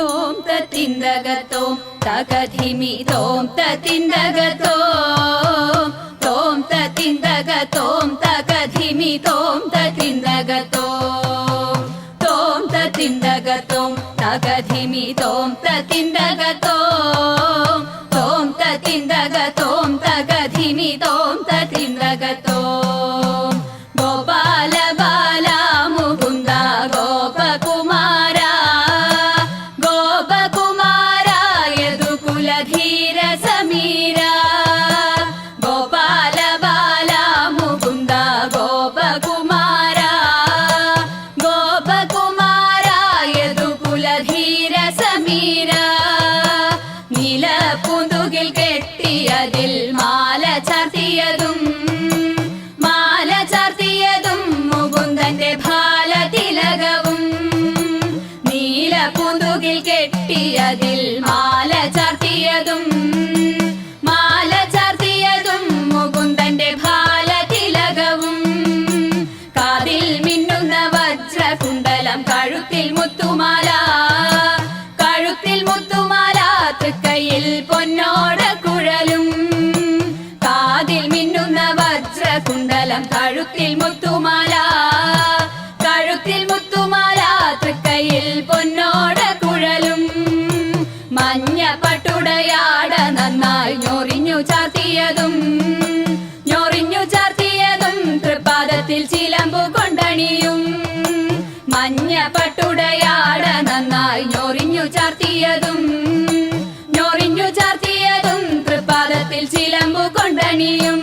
തോം തത്തിന്തകത്തോം തകധിമി തോം തത്തിന്തകത്തോം തോം തത്തിന്തകത്തോം തകധിമി തോം തത്തിന്തകത്തോം തോം തത്തിന്തകത്തോം തകധിമി തോം തത്തിന്തകത്തോം തോം തത്തിന്തകത്തോം തകധിമി തോം തത്തിന്തകത്തോം പൂന്തുകിൽ കെട്ടിയതിൽ മാല ചാർത്തിയതും മാല ചാർത്തിയതും മുകുന്ദന്റെ ഭാല തിലകവും കാതിൽ മിന്നുന്ന വജ്രകുണ്ടലം കഴുത്തിൽ മുത്തുമാല നന്നായി ഞൊറിഞ്ഞു ചാർത്തിയതും ഞൊറിഞ്ഞു ചാർത്തിയതും തൃപ്പാദത്തിൽ ചിലമ്പു കൊണ്ടണിയും. മഞ്ഞ പട്ടുടയാട നന്നായി ഞൊറിഞ്ഞു ചാർത്തിയതും ഞൊറിഞ്ഞു ചാർത്തിയതും തൃപ്പാദത്തിൽ ചിലമ്പു കൊണ്ടണിയും.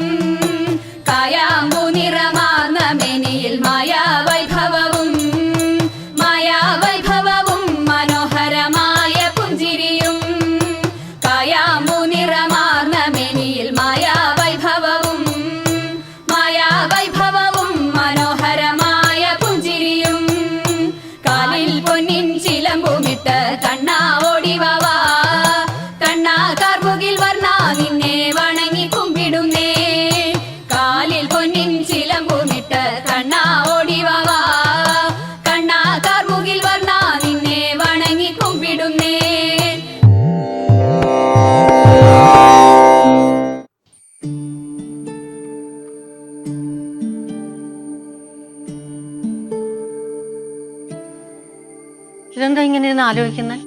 ഇതെന്താ ഇങ്ങനെ ഇരുന്ന് ആലോചിക്കുന്നത്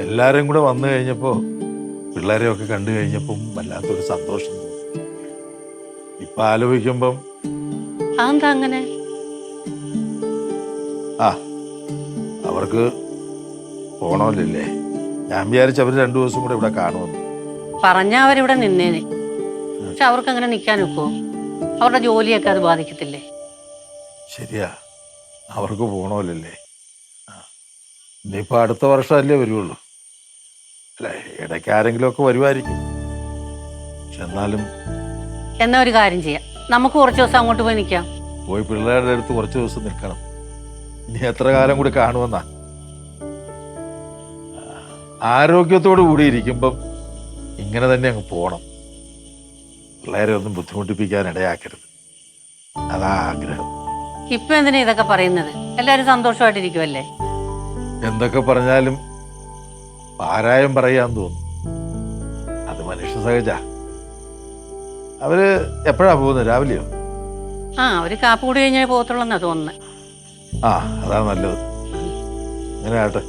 എല്ലാരും കൂടെ വന്നു കഴിഞ്ഞപ്പോ കഴിഞ്ഞപ്പോൾ പിള്ളേരെയൊക്കെ കണ്ടു കഴിഞ്ഞപ്പം വല്ലാത്തൊരു സന്തോഷം ഇപ്പൊ ആലോചിക്കുമ്പം അതെന്താ അങ്ങനെ? ആ അവർക്ക് പോണമല്ലേ ഞാൻ വിചാരിച്ച അവർ രണ്ടു ദിവസം കൂടെ ഇവിടെ കാണുമെന്ന്. പറഞ്ഞ അവരിവിടെ നിന്നേനെ. പക്ഷെ അവർക്ക് അങ്ങനെ നിൽക്കാൻ ഒക്കുമോ അവരുടെ ജോലിയൊക്കെ അത് ബാധിക്കത്തില്ലേ? ശരിയാ അവർക്ക് പോണമല്ലേ ആ ഇനിയിപ്പോൾ അടുത്ത വർഷമല്ലേ വരുള്ളൂ. അല്ലേ? ഇടയ്ക്ക് ആരെങ്കിലുമൊക്കെ വരുമായിരിക്കും പക്ഷെ എന്നാലും എന്നാ ഒരു കാര്യം ചെയ്യാം. നമുക്ക് കുറച്ച് ദിവസം അങ്ങോട്ട് പോയി നിൽക്കാം പോയി പിള്ളേരുടെ അടുത്ത് കുറച്ച് ദിവസം നിൽക്കണം. ഇനി എത്ര കാലം കൂടി കാണുമെന്നാ? ആരോഗ്യത്തോടു കൂടി ഇരിക്കുമ്പം ഇങ്ങനെ തന്നെ അങ്ങ് പോകണം പിള്ളേരെ ഒന്നും ബുദ്ധിമുട്ടിപ്പിക്കാൻ ഇടയാക്കരുത്. അതാ ആഗ്രഹം. ഇപ്പൊ എന്തിനാ ഇതൊക്കെ പറയുന്നത്? എല്ലാരും സന്തോഷമായിട്ടിരിക്കുമല്ലേ എന്തൊക്കെ പറഞ്ഞാലും പാരായം പറയാൻ തോന്നും. അത് മനുഷ്യ സഹജ. അവർ എപ്പോഴാ പോകുന്നത് രാവിലെയോ? ആ അവർ കാപ്പ് കൂടി കഴിഞ്ഞാൽ പോകത്തുള്ളെന്നാ തോന്നുന്നത് ആ അതാ നല്ലത്. അങ്ങനെ ആട്ടെ